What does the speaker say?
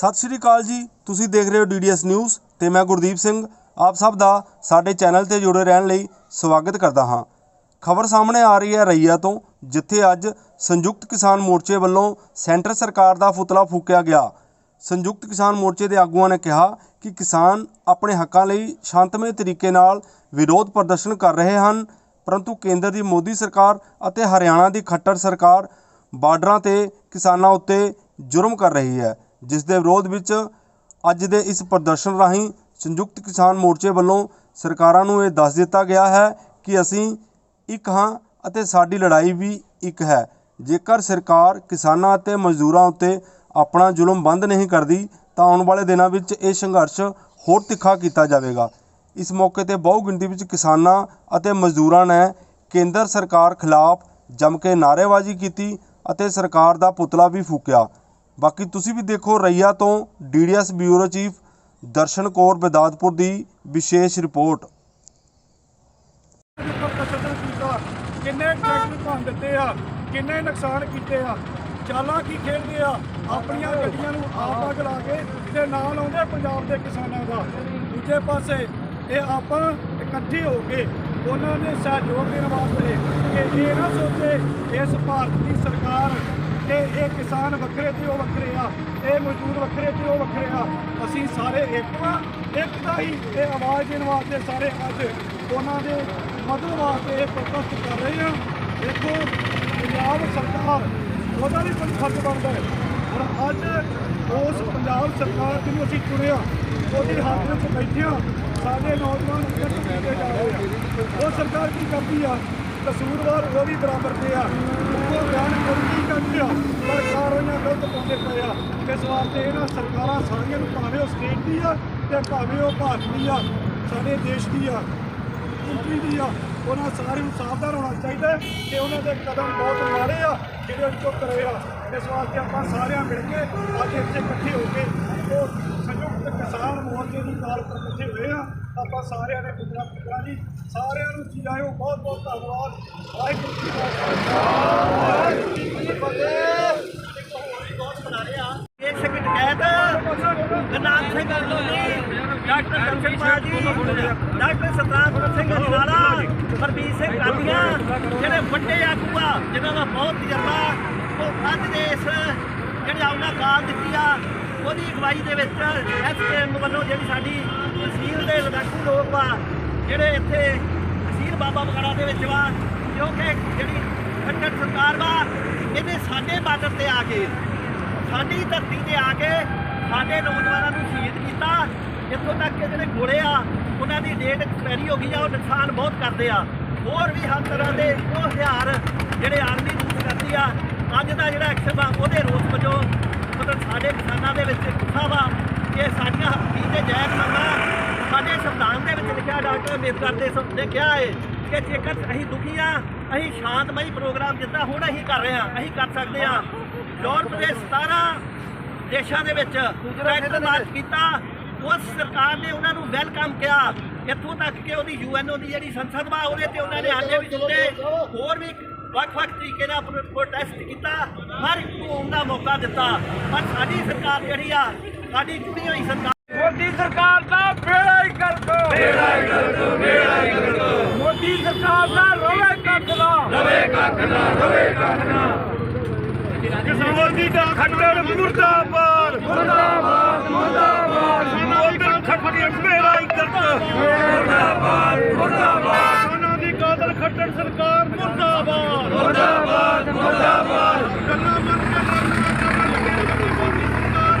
ਸਤਿ ਸ਼੍ਰੀ ਅਕਾਲ ਜੀ। ਤੁਸੀਂ ਦੇਖ ਰਹੇ ਹੋ ਡੀਡੀਐਸ ਨਿਊਜ਼ ਤੇ ਮੈਂ ਗੁਰਦੀਪ ਸਿੰਘ ਆਪ ਸਭ ਦਾ ਸਾਡੇ ਚੈਨਲ ਤੇ ਜੁੜੇ ਰਹਿਣ ਲਈ ਸਵਾਗਤ ਕਰਦਾ ਹਾਂ। ਖਬਰ ਸਾਹਮਣੇ ਆ ਰਹੀ ਹੈ ਰਈਆ ਤੋਂ, ਜਿੱਥੇ ਅੱਜ ਸੰਯੁਕਤ ਕਿਸਾਨ ਮੋਰਚੇ ਵੱਲੋਂ ਸੈਂਟਰ ਸਰਕਾਰ ਦਾ ਫੁਤਲਾ ਫੂਕਿਆ ਗਿਆ। ਸੰਯੁਕਤ ਕਿਸਾਨ ਮੋਰਚੇ ਦੇ ਆਗੂਆਂ ਨੇ ਕਿਹਾ ਕਿ ਕਿਸਾਨ ਆਪਣੇ ਹੱਕਾਂ ਲਈ ਸ਼ਾਂਤਮਈ ਤਰੀਕੇ ਨਾਲ ਵਿਰੋਧ ਪ੍ਰਦਰਸ਼ਨ ਕਰ ਰਹੇ ਹਨ, ਪਰੰਤੂ ਕੇਂਦਰ ਦੀ ਮੋਦੀ ਸਰਕਾਰ ਅਤੇ ਹਰਿਆਣਾ ਦੀ ਖੱਟਰ ਸਰਕਾਰ ਬਾਰਡਰਾਂ ਤੇ ਕਿਸਾਨਾਂ ਉੱਤੇ ਜੁਰਮ ਕਰ ਰਹੀ ਹੈ। ਜਿਸ ਦੇ ਵਿਰੋਧ ਵਿੱਚ ਅੱਜ ਦੇ ਇਸ ਪ੍ਰਦਰਸ਼ਨ ਰਾਹੀਂ ਸੰਯੁਕਤ ਕਿਸਾਨ ਮੋਰਚੇ ਵੱਲੋਂ ਸਰਕਾਰਾਂ ਨੂੰ ਇਹ ਦੱਸ ਦਿੱਤਾ ਗਿਆ ਹੈ ਕਿ ਅਸੀਂ ਇੱਕ ਹਾਂ ਅਤੇ ਸਾਡੀ ਲੜਾਈ ਵੀ ਇੱਕ ਹੈ। ਜੇਕਰ ਸਰਕਾਰ ਕਿਸਾਨਾਂ ਅਤੇ ਮਜ਼ਦੂਰਾਂ ਉੱਤੇ ਆਪਣਾ ਜ਼ੁਲਮ ਬੰਦ ਨਹੀਂ ਕਰਦੀ, ਤਾਂ ਆਉਣ ਵਾਲੇ ਦਿਨਾਂ ਵਿੱਚ ਇਹ ਸੰਘਰਸ਼ ਹੋਰ ਤਿੱਖਾ ਕੀਤਾ ਜਾਵੇਗਾ। ਇਸ ਮੌਕੇ ਤੇ ਬਹੁ ਗਿਣਤੀ ਵਿੱਚ ਕਿਸਾਨਾਂ ਅਤੇ ਮਜ਼ਦੂਰਾਂ ਨੇ ਕੇਂਦਰ ਸਰਕਾਰ ਖਿਲਾਫ ਜੰਮ ਕੇ ਨਾਅਰੇਬਾਜ਼ੀ ਕੀਤੀ ਅਤੇ ਸਰਕਾਰ ਦਾ ਪੁਤਲਾ ਵੀ ਫੂਕਿਆ। ਬਾਕੀ ਤੁਸੀਂ ਵੀ ਦੇਖੋ ਰਈਆ ਤੋਂ DDS bureau chief Darshan Kaur Badadpur ਦੀ ਵਿਸ਼ੇਸ਼ ਰਿਪੋਰਟ। ਕਿੰਨੇ ਟਰੈਕਟਰ ਭੰਨ ਦਿੱਤੇ ਆ? ਕਿੰਨੇ ਨੁਕਸਾਨ ਕੀਤੇ ਆ? ਚਾਲਾਂ ਕੀ ਖੇਡਦੇ ਆ? ਆਪਣੀਆਂ ਗੱਡੀਆਂ ਨੂੰ ਆਪ ਅੱਗ ਲਾ ਕੇ ਤੇ ਨਾਲ ਆਉਂਦੇ ਪੰਜਾਬ ਦੇ ਕਿਸਾਨਾਂ ਦਾ। ਦੂਜੇ ਪਾਸੇ ਇਹ ਆਪਾਂ ਇਕੱਠੇ ਹੋ ਕੇ ਉਹਨਾਂ ਦੇ ਸਹਿਯੋਗ ਦੇਣ ਵਾਸਤੇ ਕਿ ਇਹ ਨਾ ਸੋਚੇ, ਇਸ ਭਾਰਤ ਦੀ ਸਰਕਾਰ ਕਿ ਇਹ ਕਿਸਾਨ ਵੱਖਰੇ ਤੇ ਉਹ ਵੱਖਰੇ ਆ, ਇਹ ਮਜ਼ਦੂਰ ਵੱਖਰੇ ਤੇ ਉਹ ਵੱਖਰੇ ਆ। ਅਸੀਂ ਸਾਰੇ ਇੱਕ ਆ, ਇੱਕ ਦਾ ਹੀ ਇਹ ਆਵਾਜ਼ ਦੇਣ ਵਾਸਤੇ ਸਾਰੇ ਅੱਜ ਉਹਨਾਂ ਦੇ ਮਦਦ ਵਾਸਤੇ ਇਹ ਪ੍ਰੋਟੈਸਟ ਕਰ ਰਹੇ ਆ। ਦੇਖੋ, ਪੰਜਾਬ ਸਰਕਾਰ, ਉਹਦਾ ਵੀ ਕੋਈ ਫਰਜ਼ ਬਣਦਾ ਹੈ। ਪਰ ਅੱਜ ਉਸ ਪੰਜਾਬ ਸਰਕਾਰ ਜਿਹਨੂੰ ਅਸੀਂ ਚੁਣਿਆ, ਉਹਦੀ ਹੱਥ ਵਿੱਚ ਬੈਠਿਆਂ ਸਾਡੇ ਨੌਜਵਾਨ ਕੱਟ ਜਾ ਰਹੇ ਆ। ਉਹ ਸਰਕਾਰ ਕੀ ਕਰਦੀ ਆ? ਕਸੂਰਵਾਰ ਉਹ ਵੀ ਬਰਾਬਰ ਤੇ ਆ। ਉਹ ਬਿਆਨ ਕੋਈ ਕਰਦੇ ਆ ਪਰ ਕਾਰਵਾਈਆਂ ਗਲਤ ਪਾਉਂਦੇ ਪਏ ਆ। ਇਸ ਵਾਸਤੇ ਇਹਨਾਂ ਸਰਕਾਰਾਂ ਸਾਰੀਆਂ ਨੂੰ ਭਾਵੇਂ ਉਹ ਸਟੇਟ ਦੀ ਆ ਤੇ ਭਾਵੇਂ ਉਹ ਭਾਰਤ ਦੀ ਆ, ਸਾਡੇ ਦੇਸ਼ ਦੀ ਆ ਕੰਟਰੀ ਦੀ ਆ, ਉਹਨਾਂ ਸਾਰਿਆਂ ਨੂੰ ਸਾਵਧਾਨ ਹੋਣਾ ਚਾਹੀਦਾ ਹੈ ਕਿ ਉਹਨਾਂ ਦੇ ਕਦਮ ਬਹੁਤ ਮਾੜੇ ਆ ਜਿਹੜੇ ਉਹ ਚੁੱਕ ਰਹੇ ਆ। ਇਸ ਵਾਸਤੇ ਆਪਾਂ ਸਾਰਿਆਂ ਮਿਲ ਕੇ ਅੱਜ ਇੱਥੇ ਇਕੱਠੇ ਹੋ ਕੇ ਉਹ ਸੰਯੁਕਤ ਕਿਸਾਨ ਮੋਰਚੇ ਦੀ ਕਾਲ ਪਰ ਇਕੱਠੇ ਹੋਏ ਆ ਆਪਾਂ ਸਾਰਿਆਂ ਨੇ ਪੁੱਤਰਾ ਪੁੱਤਰਾ ਜੀ ਸਾਰਿਆਂ ਨੂੰ ਜੀ ਆਇਓ ਬਹੁਤ ਬਹੁਤ ਧੰਨਵਾਦ। ਵਾਹਿਗੁਰੂ ਜੀ ਕਾ ਖਾਲਸਾ। ਵਾਹਿਗੁਰੂ ਜੀ ਕੀ ਫਤਿਹ। ਇੱਕ ਹੋਰ ਬਹੁਤ ਬਣਾ ਰਹੇ ਆ। ਇੱਕ ਸੈਕਿੰਡ ਕਹਿਤ ਗਨਾਮ ਸਿੰਘ ਅਲੋਨੀ ਡਾਕਟਰ ਦਰਸ਼ਨਪਾਲ ਜੀ ਡਾਕਟਰ ਸਤਨਾਮ ਸਿੰਘ ਅਜਨਾਲਾ ਹਰਬੀਰ ਸਿੰਘ ਕਾਲੀਆਂ, ਜਿਹੜੇ ਵੱਡੇ ਆਗੂ ਆ, ਜਿਨ੍ਹਾਂ ਦਾ ਬਹੁਤ ਤਜਰਬਾ। ਉਹ ਅੱਜ ਦੇ ਇਸ, ਜਿਹੜੇ ਆਉਣਾ ਕਾਲ ਦਿੱਤੀ ਆ ਉਹਦੀ ਅਗਵਾਈ ਦੇ ਵਿੱਚ ਐਸਕੇਐਮ ਵੱਲੋਂ ਜਿਹੜੀ ਸਾਡੀ ਤਹਿਸੀਲ ਦੇ ਲੜਾਕੂ ਲੋਕ ਵਾ ਜਿਹੜੇ ਇੱਥੇ ਤਹਿਸੀਲ ਬਾਬਾ ਬਗਾੜਾ ਦੇ ਵਿੱਚ ਵਾ ਕਿਉਂਕਿ ਜਿਹੜੀ ਖੱਟਰ ਸਰਕਾਰ ਵਾ ਇਹਨੇ ਸਾਡੇ ਬਾਰਡਰ ਤੇ ਆ ਕੇ, ਸਾਡੀ ਧਰਤੀ ਤੇ ਆ ਕੇ ਸਾਡੇ ਨੌਜਵਾਨਾਂ ਨੂੰ ਸ਼ਹੀਦ ਕੀਤਾ। ਇੱਥੋਂ ਤੱਕ ਕਿ ਜਿਹੜੇ ਗੋਲੇ ਆ, ਉਹਨਾਂ ਦੀ ਡੇਟ ਐਕਸਪਾਇਰੀ ਹੋ ਗਈ ਆ, ਉਹ ਨੁਕਸਾਨ ਬਹੁਤ ਕਰਦੇ ਆ। ਹੋਰ ਵੀ ਹਰ ਤਰ੍ਹਾਂ ਦੇ ਉਹ ਹਥਿਆਰ ਜਿਹੜੇ ਆਰਮੀ ਯੂਜ਼ ਕਰਦੀ ਆ, ਅੱਜ ਦਾ ਜਿਹੜਾ ਐਕਸ਼ਨ ਆ, ਉਹਦੇ ਰੋਸ ਵਜੋਂ ਮਤਲਬ ਸਾਡੇ ਕਿਸਾਨਾਂ ਦੇ ਵਿੱਚ ਗੁੱਸਾ ਵਾ ਕਿ ਸਾਡੀਆਂ ਹੱਕੀ ਤੇ ਜਾਇਜ਼ ਮੰਗਾਂ ਸਾਡੇ ਸੰਵਿਧਾਨ ਦੇ ਵਿੱਚ ਲਿਖਿਆ ਡਾਕਟਰ ਅੰਬੇਦਕਰ ਦੇ ਸ- ਨੇ ਕਿਹਾ ਹੈ ਕਿ ਜੇਕਰ ਅਸੀਂ ਦੁਖੀ ਆ ਅਸੀਂ ਸ਼ਾਂਤਮਈ ਪ੍ਰੋਗਰਾਮ ਜਿੱਦਾਂ ਹੁਣ ਅਸੀਂ ਕਰ ਰਹੇ ਆ ਅਸੀਂ ਕਰ ਸਕਦੇ ਆ ਯੂਰਪ ਦੇ 17 ਦੇਸ਼ਾਂ ਦੇ ਵਿੱਚ ਟਰੈਕਟਰ ਮਾਰਚ ਕੀਤਾ ਉਸ ਸਰਕਾਰ ਨੇ ਉਹਨਾਂ ਨੂੰ ਵੈਲਕਮ ਕਿਹਾ। ਇੱਥੋਂ ਤੱਕ ਕਿ ਉਹਦੀ ਯੂਐਨਓ ਦੀ ਜਿਹੜੀ ਸੰਸਦ ਵਾ ਉਹਦੇ ਤੇ ਉਹਨਾਂ ਨੇ ਹਾਲੇ ਵੀ ਦਿੱਤੇ। ਹੋਰ ਵੀ ਵੱਖ-ਵੱਖ ਤਰੀਕੇ ਨਾਲ ਪ੍ਰੋ- ਪ੍ਰੋਟੈਸਟ ਕੀਤਾ। ਦਾ ਮੌਕਾ ਦਿੱਤਾ ਪਰ ਸਾਡੀ ਸਰਕਾਰ ਜਿਹੜੀ ਆ ਸਾਡੀ ਚੁਣੀ ਹੋਈ ਸਰਕਾਰ ਮੋਦੀ ਸਰਕਾਰ ਦਾ ਬੇੜਾ ਹੀ ਕਰ ਦੋ। ਬੇੜਾ ਹੀ ਕਰ ਦੋ ਬੇੜਾ ਹੀ ਕਰ ਦੋ। ਮੋਦੀ ਸਰਕਾਰ ਦਾ ਰੋਵੇ ਕੱਖ ਨਾ। ਰਵੇ ਕੱਖ ਨਾ ਰਵੇ ਕੱਖ ਨਾ। ਕਿਸਾਨ ਦੀ ਦਾ ਖੱਟੜ ਮੁਰਦਾਬਾਦ। ਮੁਰਦਾਬਾਦ ਮੁਰਦਾਬਾਦ। ਮੋਦੀ ਖੱਟੜ ਬੇੜਾ ਹੀ ਕਰ ਦੋ। ਮੁਰਦਾਬਾਦ ਮੁਰਦਾਬਾਦ ਕਿਸਾਨਾਂ ਦੀ ਕਾਤਲ ਖੱਟੜ ਸਰਕਾਰ ਮੁਰਦਾਬਾਦ ਮੁਰਦਾਬਾਦ ਮੁਰਦਾਬਾਦ ਕੰਨਾ ਮੰਨ ਕੇ ਮੋਦੀ ਸਰਕਾਰ